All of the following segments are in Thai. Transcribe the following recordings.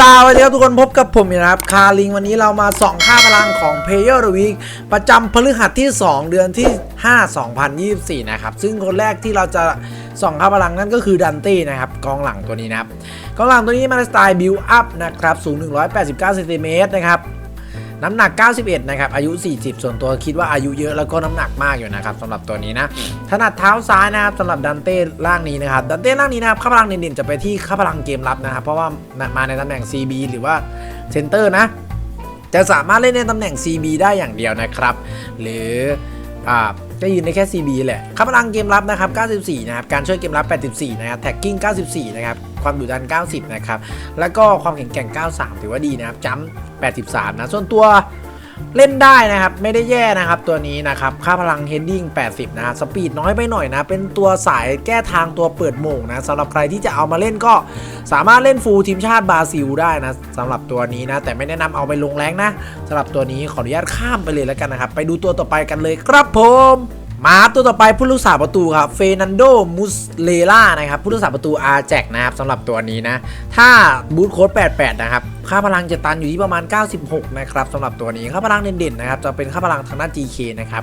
สวัสดีครับทุกคนพบกับผมนะครับคาลิงวันนี้เรามาส่องค่าพลังของ Player of the Week ประจำพฤหัสที่ 2 เดือนที่ 5 2024 นะครับ ซึ่งคนแรกที่เราจะส่องค่าพลังนั่นก็คือดันตี้นะครับกองหลังตัวนี้นะครับกองหลังตัวนี้มาในสไตล์บิวอัพนะครับสูง 189เซนติเมตรนะครับ น้ำหนัก 91 นะครับ อายุ 40 ส่วนตัวคิดว่าอายุเยอะแล้วก็น้ำหนักมากอยู่นะครับสำหรับตัวนี้นะ ถนัดเท้าซ้ายนะครับสำหรับดันเต้ล่างนี้นะครับ ดันเต้ล่างนี้นะครับข้าพลังเด่นๆจะไปที่ข้าพลังเกมรับนะครับ เพราะว่ามาในตำแหน่ง CB หรือว่าเซนเตอร์นะ จะสามารถเล่นในตำแหน่ง CB ได้อย่างเดียวนะครับ หรืออ่า จะยืนในแค่ CB แหละค่าพลังเกมรับนะครับ 94 นะครับ การช่วยเกมรับ 84 นะครับ แท็กกิ้ง 94 นะครับ ความดุดัน 90 นะครับ แล้วก็ความแข็งแกร่ง 93 ถือว่าดีนะครับจัมป์83 นะ ส่วนตัว เล่นได้นะครับ ไม่ได้แย่นะครับตัวนี้นะครับ ค่าพลังเฮดดิ้ง80 นะสปีดน้อยไปหน่อยนะ เป็นตัวสายแก้ทางตัวเปิดโหมงนะสำหรับใครที่จะเอามาเล่นก็สามารถเล่นฟูลทีมชาติบราซิลได้นะสำหรับตัวนี้นะ แต่ไม่แนะนำเอาไปลงแรงนะสำหรับตัวนี้ขออนุญาตข้ามไปเลยแล้วกันนะครับ ไปดูตัวต่อไปกันเลยครับผม มาตัวต่อไปผู้รักษาประตูครับเฟนันโดมุสเลล่านะครับผู้รักษาประตูอาแจกนะครับสำหรับตัวนี้นะ ถ้าบูทโค้ด88 นะครับ ค่าพลังจะตันอยู่ที่ประมาณ 96 นะครับสำหรับตัวนี้ค่าพลังเด่นๆนะครับจะเป็นค่าพลังทางด้าน GK นะครับ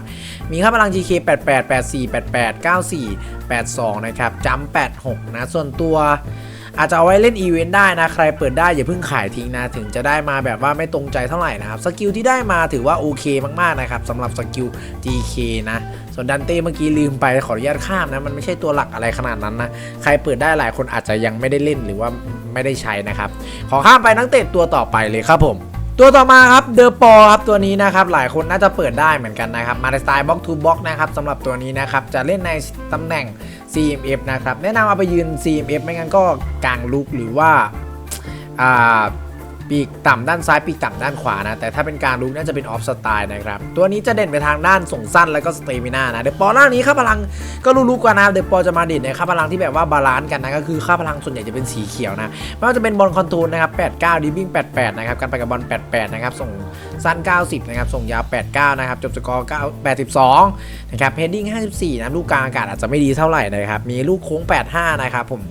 มีค่าพลัง GK 88 84 88 94 82 นะครับจัม86 นะ ส่วนตัวอาจจะเอาไว้เล่นอีเวนต์ได้นะ ใครเปิดได้อย่าเพิ่งขายทิ้งนะ ถึงจะได้มาแบบว่าไม่ตรงใจเท่าไหร่นะครับ สกิลที่ได้มาถือว่าโอเคมากๆนะครับสำหรับสกิล GK นะ ส่วนดันเต้เมื่อกี้ลืมไปขออนุญาตข้ามนะ มันไม่ใช่ตัวหลักอะไรขนาดนั้นนะ ใครเปิดได้หลายคนอาจจะยังไม่ได้เล่นหรือว่าไม่ได้ใช้นะครับ ขอข้ามไปนักเตะตัวต่อไปเลยครับผมตัวต่อมาครับเดอปอครับตัวนี้นะครับหลายคนน่าจะเปิดได้เหมือนกันนะครับมาในสไตล์บล็อกทูบล็อกนะครับสำหรับตัวนี้นะครับจะเล่นในตำแหน่ง CMF นะครับแนะนำเอาไปยืน CMF ไม่งั้นก็กลางลุกหรือว่าอ่า ปีกต่ำด้านซ้ายปีกต่ำด้านขวานะ แต่ถ้าเป็นการลุกน่าจะเป็นออฟสไตล์นะครับ ตัวนี้จะเด่นไปทางด้านส่งสั้นแล้วก็สเตมินานะ เดปอล่างนี้ค่าพลังก็รู้ๆกันนะครับเดปอจะมาเด่นในค่าพลังที่แบบว่าบาลานซ์กันนะก็คือค่าพลังส่วนใหญ่จะเป็นสีเขียวนะไม่ว่าจะเป็นบอลคอนโทรลนะครับ89ดิบิ้ง88นะครับการไปกับบอล88นะครับส่งสั้น 90นะครับส่งยาว 89นะครับจบสกอร์9 82นะครับเฮดดิ้ง54นะลูกกลางอากาศอาจจะไม่ดีเท่าไหร่นะครับมีลูกโค้ง 85นะครับผม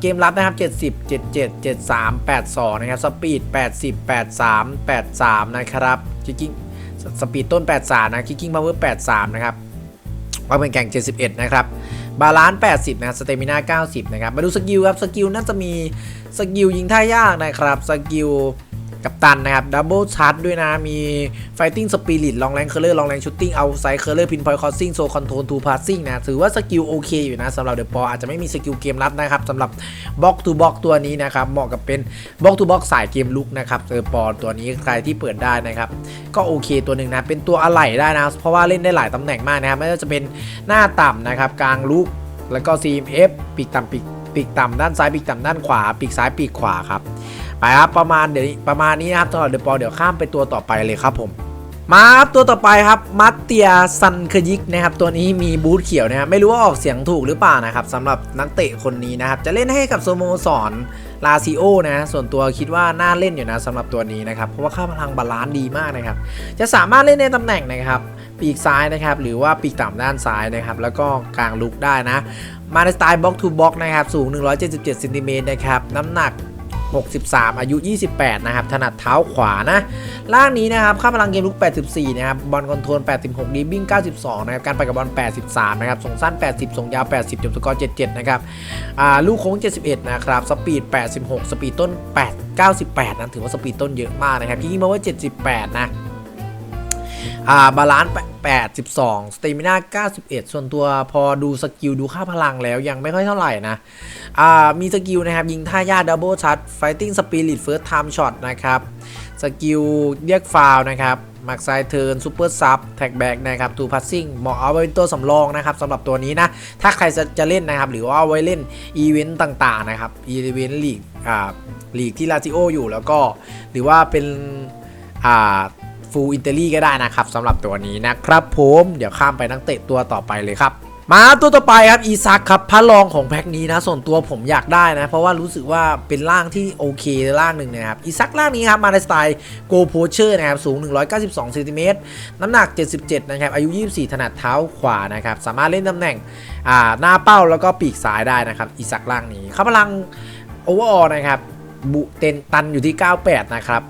เกมรับนะครับ70 77 73 82นะครับสปีด 80 83 83 นะครับคิกกิ้งสปีดต้น 83 นะคิกกิ้งพาวเวอร์ 83 นะครับว่าเป็นแข่ง 71 นะครับ บาลานซ์ 80 นะสเตมิน่า 90 นะครับ มาดูสกิลครับ สกิลน่าจะมีสกิลยิงท่ายากนะครับ สกิล กับตันนะครับดับเบิลชาร์จด้วยนะ มีไฟติ้งสปิริตลองแรงเคอร์เลอร์ลองแรงชูตติ้งเอาไซเคอร์เลอร์พินพอยต์คอสซิ่งโซคอนโทรลทูพาสซิ่งนะ ถือว่าสกิลโอเคอยู่นะสำหรับเดอะปออาจจะไม่มีสกิลเกมรับนะครับสำหรับบล็อกทูบล็อกตัวนี้นะครับ เหมาะกับเป็นบล็อกทูบล็อกสายเกมลุกนะครับเดอะปอตัวนี้ใครที่เปิดได้นะครับ ก็โอเคตัวหนึ่งนะเป็นตัวอะไหล่ได้นะ เพราะว่าเล่นได้หลายตำแหน่งมากนะครับไม่ว่าจะเป็นหน้าต่ำนะครับกลางลุกแล้วก็ CMF ปีกต่ำปีกปีกต่ำด้านซ้ายปีกต่ำด้านขวาปีกซ้ายปีกขวาครับ ไปครับประมาณเดี๋ยวประมาณนี้นะครับสำหรับเดอะปอเดี๋ยวข้ามไปตัวต่อไปเลยครับผม มาครับตัวต่อไปครับมัตเตียซันคยิกนะครับตัวนี้มีบูทเขียวนะครับไม่รู้ว่าออกเสียงถูกหรือเปล่านะครับสำหรับนักเตะคนนี้นะครับจะเล่นให้กับสโมสรลาซิโอนะส่วนตัวคิดว่าน่าเล่นอยู่นะสำหรับตัวนี้นะครับเพราะว่าค่าพลังบาลานซ์ดีมากนะครับจะสามารถเล่นในตำแหน่งนะครับปีกซ้ายนะครับหรือว่าปีกต่ำด้านซ้ายนะครับแล้วก็กลางลุกได้นะมาในสไตล์บ็อกทูบ็อกนะครับสูง 177เซนติเมตรนะครับน้ำหนัก 63 อายุ 28 นะครับ ถนัดเท้าขวานะ ล่างนี้นะครับ ค่าพลังเกมลุก 84 นะครับ บอลคอนโทรล 86 ดีบิ้ง 92 นะครับ การไปกับบอล 83 นะครับ ส่งสั้น 80 ส่งยาว 80 จบสกอร์ 77 นะครับลูกโค้ง 71 นะครับ สปีด 86 สปีดต้น 8 98 นะ ถือว่าสปีดต้นเยอะมากนะครับยิงมาว่า 78 นะ อ่าบาลานซ์82สเตมิน่า91 ส่วนตัวพอดูสกิลดูค่าพลังแล้วยังไม่ค่อยเท่าไหร่นะอ่ามีสกิลนะครับ ยิงท่ายากดับเบิลชัดไฟติ้งสปิริตเฟิร์สไทม์ช็อตนะครับสกิลเรียกฟาวนะครับมักไซเทิร์นซูเปอร์ซับแท็กแบ็กนะครับทูพัสซิ่งเหมาะเอาไว้เป็นตัวสำรองนะครับสำหรับตัวนี้นะ ถ้าใครจะจะเล่นนะครับ หรือว่าเอาไว้เล่นอีเวนต์ต่างๆนะครับอีเวนต์ลีกอ่าลีกที่ลาซิโออยู่แล้วก็ หรือว่าเป็นอ่า ฟูลอินเตอรี่ก็ได้นะครับสำหรับตัวนี้นะครับผมเดี๋ยวข้ามไปนักเตะตัวต่อไปเลยครับมาตัวต่อไปครับอีซักครับพระรองของแพ็กนี้นะ ส่วนตัวผมอยากได้นะ เพราะว่ารู้สึกว่าเป็นร่างที่โอเคร่างหนึ่งนะครับอีซักร่างนี้ครับมาในสไตล์โกโพเชอร์นะครับสูง 192เซนติเมตรน้ำหนัก 77 นะครับ อายุ 24 ถนัดเท้าขวานะครับ สามารถเล่นตำแหน่งอ่าหน้าเป้าแล้วก็ปีกซ้ายได้นะครับอีซักร่างนี้เขาพลังโอเวอร์ออนะครับบุเตนตันอยู่ที่ 98 นะครับ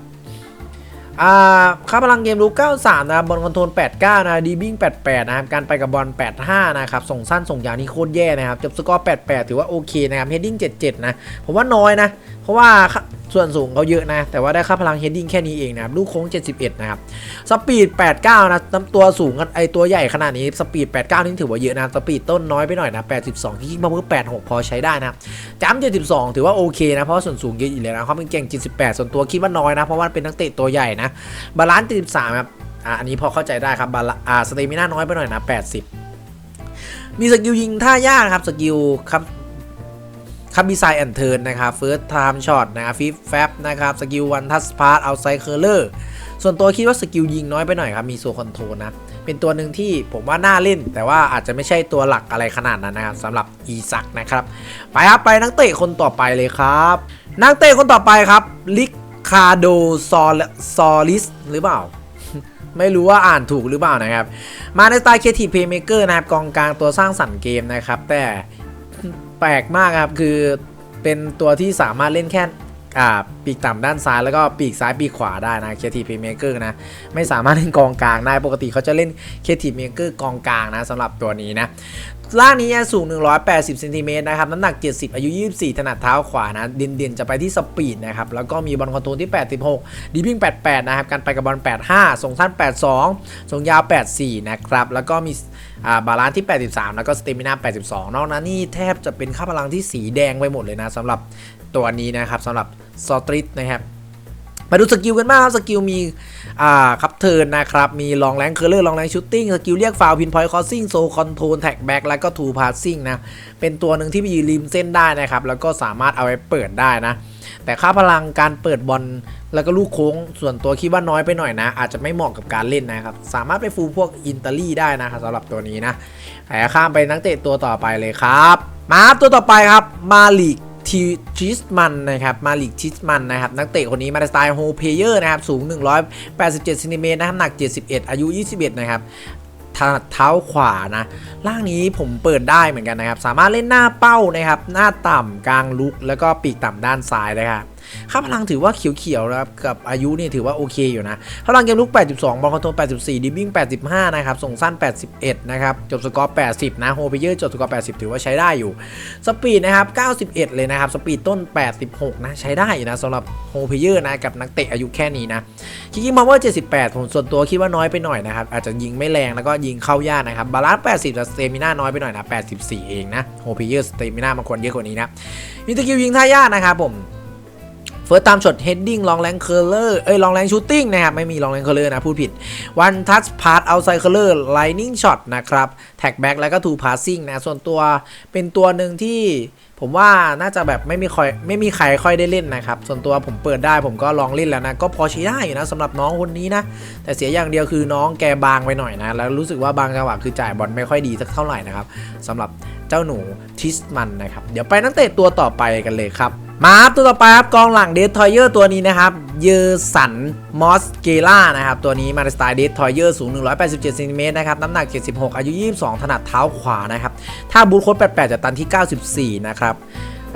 อ่าค่าพลังเกมรู้ 93 นะครับบอลคอนโทรล 89 นะดีบิ้ง88 นะครับ การไปกับบอล 85 นะครับ ส่งสั้นส่งยาวนี่โคตรแย่นะครับ จบสกอร์ 88 ถือว่าโอเคนะครับเฮดดิ้ง 77 นะ ผมว่าน้อยนะเพราะว่าส่วนสูงเขาเยอะนะ แต่ว่าได้ค่าพลังเฮดดิ้งแค่นี้เองนะครับลูกโค้ง 71 นะครับ สปีด 89 นะตัวสูงกันไอตัวใหญ่ขนาดนี้ สปีด 89 นี่ถือว่าเยอะนะ สปีดต้นน้อยไปหน่อยนะ 82คิกมาเพิ่ม86 พอใช้ได้นะจัม72 ถือว่าโอเคนะ เพราะส่วนสูงเยอะอยู่แล้วนะเขาเป็นเก่ง 78 ส่วนตัวคิดว่าน้อยนะ เพราะว่าเป็นนักเตะตัวใหญ่นะ บาลานซ์73ครับ อะอันนี้พอเข้าใจได้ครับ บาลานอ่า สเตมิน่าน้อยไปหน่อยนะ 80 มีสกิลยิงท่ายากครับ สกิลครับ คับบีไซแอนเทิร์นนะครับเฟิร์สไทม์ช็อตนะครับฟิฟแฟบนะครับสกิลวันทัสพาร์ตเอาไซเคอร์เลอร์ส่วนตัวคิดว่าสกิลยิงน้อยไปหน่อยครับ มีโซคอนโทรนะเป็นตัวหนึ่งที่ผมว่าน่าเล่น แต่ว่าอาจจะไม่ใช่ตัวหลักอะไรขนาดนั้นนะครับสำหรับอีซักนะครับ ไปครับไปนักเตะคนต่อไปเลยครับนักเตะคนต่อไปครับลิคาโดซอลซอลิสหรือเปล่า ไม่รู้ว่าอ่านถูกหรือเปล่านะครับ มาในสไตล์เคทีเพย์เมเกอร์นะครับกองกลางตัวสร้างสรรค์เกมนะครับ แต่ แปลกมากครับ คือเป็นตัวที่สามารถเล่นแค่อ่าปีกต่ำด้านซ้ายแล้วก็ปีกซ้ายปีกขวาได้นะเคทีเพเมเกอร์นะ ไม่สามารถเล่นกองกลางได้ปกติเขาจะเล่น Creative Playmaker กองกลางนะสำหรับตัวนี้นะ ร่างนี้สูง 180เซนติเมตรนะครับ น้ำหนัก 70 อายุ 24 ถนัดเท้าขวานะ เด่นๆ จะไปที่สปีดนะครับ แล้วก็มีบอลคอนโทรลที่ 86 ดีพิง88 นะครับ การไปกับบอล 85 ส่งสั้น 82 ส่งยาว 84 นะครับ แล้วก็มีาบาลานซ์ที่ 83 แล้วก็สเตมินา82 นอกนั้นนี่แทบจะเป็นค่าพลังที่สีแดงไปหมดเลยนะสำหรับตัวนี้นะครับสำหรับซอตริสนะครับ มาดูสกิลกันบ้างครับ สกิลมี อ่าครับเทิร์นนะครับ มีลองแรงเคอร์เลอร์ลองแรงชูตติ้ง สกิลเรียกฟาวพินพอยต์คอสซิ่งโซคอนโทรลแท็กแบ็กแล้วก็ทูพาสซิ่งนะ เป็นตัวหนึ่งที่ไปยืนริมเส้นได้นะครับ แล้วก็สามารถเอาไปเปิดได้นะ แต่ค่าพลังการเปิดบอลแล้วก็ลูกโค้งส่วนตัวคิดว่าน้อยไปหน่อยนะ อาจจะไม่เหมาะกับการเล่นนะครับ สามารถไปฟูลพวกอินเตอรี่ได้นะครับสำหรับตัวนี้นะแต่ข้ามไปนักเตะตัวต่อไปเลยครับ มาตัวต่อไปครับมาลิก ทีจิสมันนะครับมาลิกชิสมันนะครับนักเตะคนนี้มาสไตล์โฮเพเยอร์นะครับสูง 187เซนติเมตรนะครับหนัก 71 อายุ 21 นะครับ เท้าขวานะร่างนี้ผมเปิดได้เหมือนกันนะครับ สามารถเล่นหน้าเป้านะครับ หน้าต่ำกลางลุก แล้วก็ปีกต่ำด้านซ้ายนะครับค่าพลังถือว่าเขียวๆนะครับกับอายุนี่ถือว่าโอเคอยู่นะพลังเกมลุก 82 บอลคอนโทรล 84 ดิบบิ้ง85 นะครับ ส่งสั้น 81 นะครับ จบสกอร์ 80 นะ โฮเพเยอร์จบสกอร์ 80 ถือว่าใช้ได้อยู่ สปีดนะครับ 91 เลยนะครับ สปีดต้น 86 นะ ใช้ได้อยู่นะสำหรับโฮเพเยอร์นะ กับนักเตะอายุแค่นี้นะคิกกิ้งพาวเวอร์ 78 ผมส่วนตัวคิดว่าน้อยไปหน่อยนะครับ อาจจะยิงไม่แรงแล้วก็ยิงิงเข้ายากนะครับบาลานซ์80แต่สเตมิน่าน้อยไปหน่อยนะ84 เองนะโฮปี้ยอร์สเตมิน่ามันควรเยอะกว่านี้นะมีตะกิวยิงท่ายากนะครับผม เฟิร์สตามช็อตเฮดดิ้งลองแรงเคอร์เลอร์เอ้ยลองแรงชูตติ้งนะครับไม่มีลองแรงเคอร์เลอร์นะพูดผิดวันทัชพาร์ตเอาไซเคอร์เลอร์ไลนิ่งช็อตนะครับแท็กแบ็กแล้วก็ทูพาสซิ่งนะส่วนตัวเป็นตัวหนึ่งที่ผมว่าน่าจะแบบไม่มีใครไม่มีใครค่อยได้เล่นนะครับ ส่วนตัวผมเปิดได้ผมก็ลองเล่นแล้วนะ ก็พอใช้ได้อยู่นะสำหรับน้องคนนี้นะ แต่เสียอย่างเดียวคือน้องแกบางไปหน่อยนะ แล้วรู้สึกว่าบางจังหวะคือจ่ายบอลไม่ค่อยดีสักเท่าไหร่นะครับสำหรับเจ้าหนูทิสมันนะครับ เดี๋ยวไปนักเตะตัวต่อไปกันเลยครับ มาครับตัวต่อไปครับกองหลังเดททอยเยอร์ตัวนี้นะครับ เยอร์สันมอสเกล่านะครับ ตัวนี้มาในสไตล์เดททอยเยอร์สูง 187เซนติเมตรนะครับ น้ำหนัก 76 อายุ 22 ถนัดเท้าขวานะครับ ถ้าบูทโค้ด88 จะตันที่ 94 นะครับ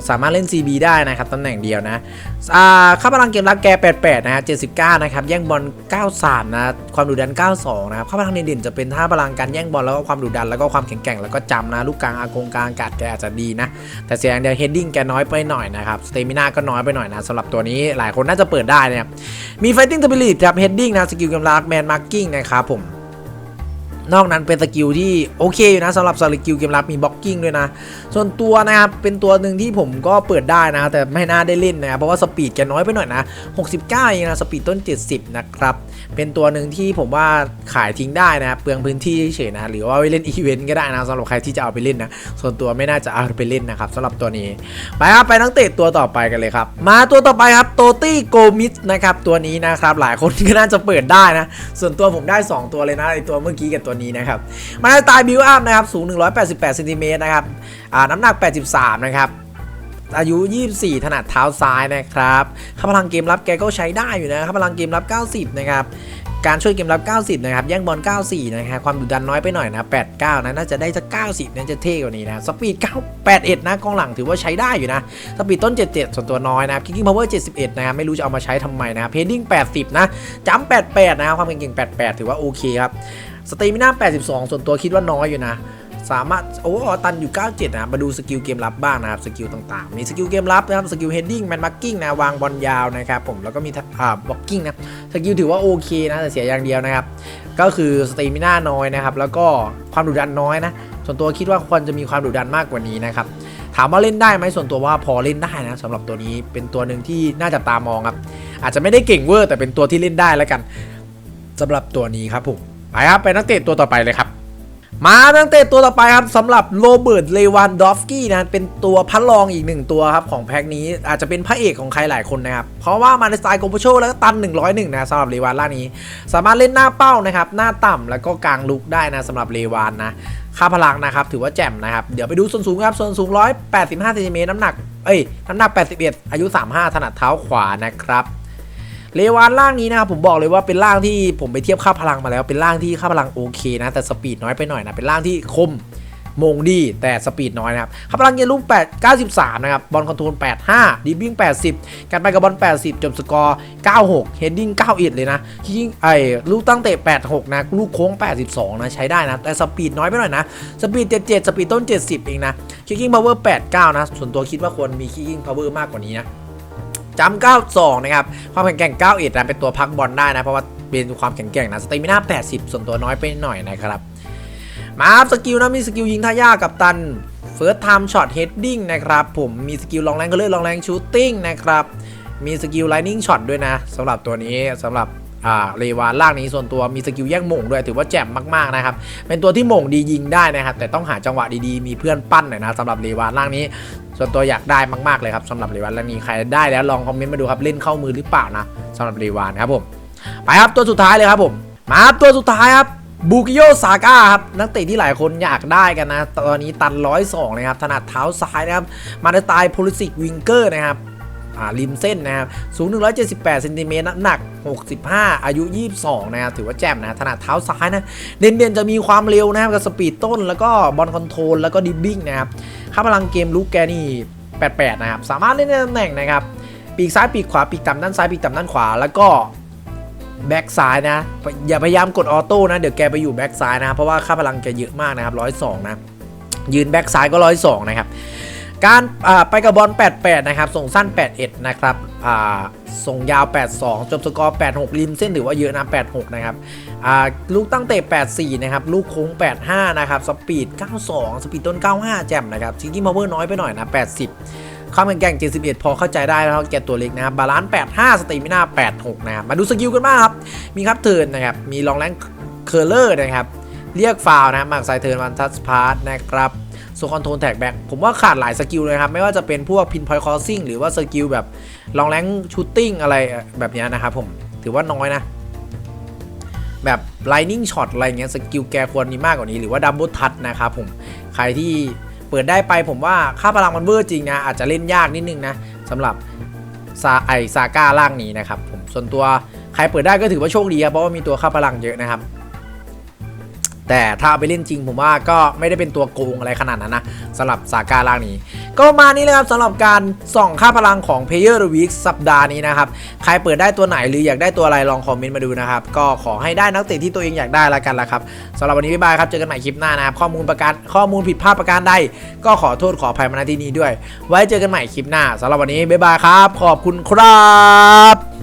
สามารถเล่น CB ได้นะครับตำแหน่งเดียวนะอ่าค่าพลังเกมรับแก 88 นะฮะ79 นะครับ แย่งบอล 93 นะ ความดุดัน 92 นะครับ ค่าพลังเด่นๆจะเป็นท่าพลังการแย่งบอลแล้วก็ความดุดันแล้วก็ความแข็งแกร่งแล้วก็จำนะ ลูกกลางอากงกลางอากาศแกอาจจะดีนะ แต่เสียงเดียวเฮดดิ้งแกน้อยไปหน่อยนะครับ สเตมินาก็น้อยไปหน่อยนะสำหรับตัวนี้หลายคนน่าจะเปิดได้นะครับ มี Fighting Ability ครับ Heading นะ สกิลกำลังแมนมาร์กิ้งนะครับผม นอกนั้นเป็นสกิลที่โอเคอยู่นะสำหรับสกิลเกมรับมีบล็อกกิ้งด้วยนะ ส่วนตัวนะครับเป็นตัวหนึ่งที่ผมก็เปิดได้นะ แต่ไม่น่าได้เล่นนะเพราะว่าสปีดแกน้อยไปหน่อยนะ 69เองนะสปีดต้น 70 นะครับ เป็นตัวหนึ่งที่ผมว่าขายทิ้งได้นะเปลืองพื้นที่เฉยนะหรือว่าไปเล่นอีเวนต์ก็ได้นะสำหรับใครที่จะเอาไปเล่นนะ ส่วนตัวไม่น่าจะเอาไปเล่นนะครับสำหรับตัวนี้ไปครับไปนักเตะตัวต่อไปกันเลยครับ มาตัวต่อไปครับโตตี้โกมิสนะครับตัวนี้นะครับหลายคนก็น่าจะเปิดได้นะส่วนตัวผมได้ 2 ตัวเลยนะไอตัวเมื่อกี้กับตัวนี้นะครับมาสไตล์บิวอัพนะครับ สูง 188เซนติเมตรนะครับอ่าน้ำหนัก 83 นะครับ อายุ 24 ถนัดเท้าซ้ายนะครับค่าพลังเกมรับแกก็ใช้ได้อยู่นะค่าพลังเกมรับ 90 นะครับ การช่วยเกมรับ 90 นะครับ แย่งบอล 94 นะครับ ความดุดันน้อยไปหน่อยนะ 89 นะ น่าจะได้สัก 90น่าจะเท่กว่านี้นะ สปีด 981 นะ กองหลังถือว่าใช้ได้อยู่นะ สปีดต้น 77 ส่วนตัวน้อยนะครับคิกกิ้งพาวเวอร์ 71 นะครับ ไม่รู้จะเอามาใช้ทำไมนะครับเพดดิ้ง 80 นะจัมป์88 นะครับความเก่ง 88 ถือว่าโอเคครับ สเตมิน่า82 ส่วนตัวคิดว่าน้อยอยู่นะ สามารถโอ้โหตันอยู่ 97 นะครับมาดูสกิลเกมรับบ้างนะครับ สกิลต่างๆ มีสกิลเกมรับนะครับ สกิลเฮดดิ้งแมนมาร์กิ้งนะ วางบอลยาวนะครับผม แล้วก็มีอ่าบล็อกกิ้งนะ สกิลถือว่าโอเคนะ แต่เสียอย่างเดียวนะครับ ก็คือสเตมิน่าน้อยนะครับ แล้วก็ความดุดันน้อยนะ ส่วนตัวคิดว่าควรจะมีความดุดันมากกว่านี้นะครับถามว่าเล่นได้ไหมส่วนตัวว่าพอเล่นได้นะสำหรับตัวนี้เป็นตัวหนึ่งที่น่าจะตามองครับ อาจจะไม่ได้เก่งเวอร์แต่เป็นตัวที่เล่นได้แล้วกันสำหรับตัวนี้ครับผม ไปครับไปนักเตะตัวต่อไปเลยครับ มาตั้งแต่ตัวต่อไปครับสำหรับโรเบิร์ตเลวันดอฟสกี้นะเป็นตัวพัดลองอีกหนึ่งตัวครับของแพ็กนี้อาจจะเป็นพระเอกของใครหลายคนนะครับเพราะว่ามาในสไตล์โกโปโชแล้วก็ตัน 101นะสำหรับเลวันล่านี้ สามารถเล่นหน้าเป้านะครับหน้าต่ำแล้วก็กลางลุกได้นะสำหรับเลวานนะค่าพลังนะครับถือว่าแจ่มนะครับเดี๋ยวไปดูส่วนสูงครับส่วนสูง 185เซนติเมตรน้ำหนักเอ้ยน้ำหนัก 81 อายุ 35 ถนัดเท้าขวานะครับ เลวานล่างนี้นะครับผมบอกเลยว่าเป็นล่างที่ผมไปเทียบค่าพลังมาแล้ว เป็นล่างที่ค่าพลังโอเคนะ แต่สปีดน้อยไปหน่อยนะ เป็นล่างที่คมมงดีแต่สปีดน้อยนะครับค่าพลังเยนลูก8 93 นะครับ บอลคอนโทรล 85 ดีบิ้ง80 การไปกับบอล 80 จบสกอร์ 96 เฮดดิ้ง91เลยนะคิงไอ้ลูกตั้งเตะ 86 นะ ลูกโค้ง 82 นะ ใช้ได้นะ แต่สปีดน้อยไปหน่อยนะ สปีด 77 สปีดต้น 70 เองนะคิกิ้งพาวเวอร์ 89 นะ ส่วนตัวคิดว่าควรมีคิกิ้งพาวเวอร์มากกว่านี้นะ จำ92 นะครับ ความแข็งแกร่ง 91 นะ เป็นตัวพักบอลได้นะ เพราะว่าเป็นความแข็งแกร่งนะ สเตมิน่า 80 ส่วนตัวน้อยไปหน่อยนะครับ มาครับสกิลนะ มีสกิลยิงท่ายากกับตัน First Time Shot Heading นะครับ ผมมีสกิลลองแรงก็เลยลองแรงชูตติ้งนะครับ มีสกิล Lightning Shot ด้วยนะสำหรับตัวนี้สำหรับเลวานล่างนี้ส่วนตัวมีสกิลแย่งหม่งด้วยถือว่าแจ่มมากๆนะครับ เป็นตัวที่หม่งดียิงได้นะครับ แต่ต้องหาจังหวะดีๆ มีเพื่อนปั้นหน่อยนะสำหรับเลวานล่างนี้ ส่วนตัวอยากได้มากๆเลยครับสำหรับรีวานล่างนี้ใครได้แล้วลองคอมเมนต์มาดูครับเล่นเข้ามือหรือเปล่านะสำหรับรีวานครับผมไปครับตัวสุดท้ายเลยครับผม มาครับตัวสุดท้ายครับบูกิโยซาก้าครับนักเตะที่หลายคนอยากได้กันนะ ตอนนี้ตันร้อยสองนะครับถนัดเท้าซ้ายนะครับมาในสไตล์โพลิสิกวิงเกอร์นะครับ ริมเส้นนะครับสูง 178เซนติเมตรน้ำหนัก 65 อายุ 22 นะครับถือว่าแจ่มนะถนัดเท้าซ้ายนะ เด่นๆจะมีความเร็วนะครับกับสปีดต้นแล้วก็บอลคอนโทรลแล้วก็ดิบบิ้งนะครับค่าพลังเกมลุกแกนี่ 88 นะครับ สามารถเล่นในตำแหน่งนะครับ ปีกซ้ายปีกขวาปีกต่ำด้านซ้ายปีกต่ำด้านขวาแล้วก็แบ็กซ้ายนะ อย่าพยายามกดออโต้นะ เดี๋ยวแกไปอยู่แบ็กซ้ายนะครับเพราะว่าค่าพลังแกเยอะมากนะครับ102นะ ยืนแบ็กซ้ายก็102นะครับ การไปกับบอล 88 นะครับ ส่งสั้น 81 นะครับส่งยาว 82 จบสกอร์ 86 ริมเส้นถือว่าเยอะนะ 86 นะครับลูกตั้งเตะ 84 นะครับ ลูกโค้ง 85 นะครับ สปีด 92 สปีดต้น 95 แจ่มนะครับซิงกิ้งพาวเวอร์น้อยไปหน่อยนะ 80 ความแข็งแกร่ง 71 พอเข้าใจได้แล้วแกตัวเล็กนะครับ บาลานซ์ 85 สเตมิน่า 86 นะครับ มาดูสกิลกันบ้างครับ มีครับเทิร์นนะครับ มีลองแรงเคอร์เลอร์นะครับ เรียกฟาวนะครับหมากไซเทิร์นวันทัสพาร์ตนะครับ โซคอนโทรลแท็กแบ็กผมว่าขาดหลายสกิลเลยครับ ไม่ว่าจะเป็นพวกพินพอย์คอซิ่งหรือว่าสกิลแบบลองแรงชูตติ้งอะไรแบบนี้นะครับผมถือว่าน้อยนะ แบบ Lightning Shot อะไรเงี้ยสกิลแกควรมีมากกว่านี้หรือว่าดับเบิลทั h นะครับผมใครที่เปิดได้ไปผมว่าค่าพลังมันเวอร์จริงนะอาจจะเล่นยากนิดนึงนะสำหรับซาไอซาก้าล่างนี้นะครับผมส่วนตัวใครเปิดได้ก็ถือว่าโชคดีครับเพราะว่ามีตัวค่าพลังเยอะนะครับ แต่ถ้าไปเล่นจริงผมว่าก็ไม่ได้เป็นตัวโกงอะไรขนาดนั้นนะสำหรับสาการล่างนี้ ก็ประมาณนี้เลยครับสำหรับการส่องค่าพลังของ Player of the Week สัปดาห์นี้นะครับ ใครเปิดได้ตัวไหนหรืออยากได้ตัวอะไรลองคอมเมนต์มาดูนะครับ ก็ขอให้ได้นักเตะที่ตัวเองอยากได้ละกันละครับสำหรับวันนี้บ๊ายบายครับเจอกันใหม่คลิปหน้านะครับข้อมูลประการข้อมูลผิดพลาดประการใดก็ขอโทษขออภัยมาณที่นี้ด้วย ไว้เจอกันใหม่คลิปหน้าสำหรับวันนี้บ๊ายบายครับ ขอบคุณครับ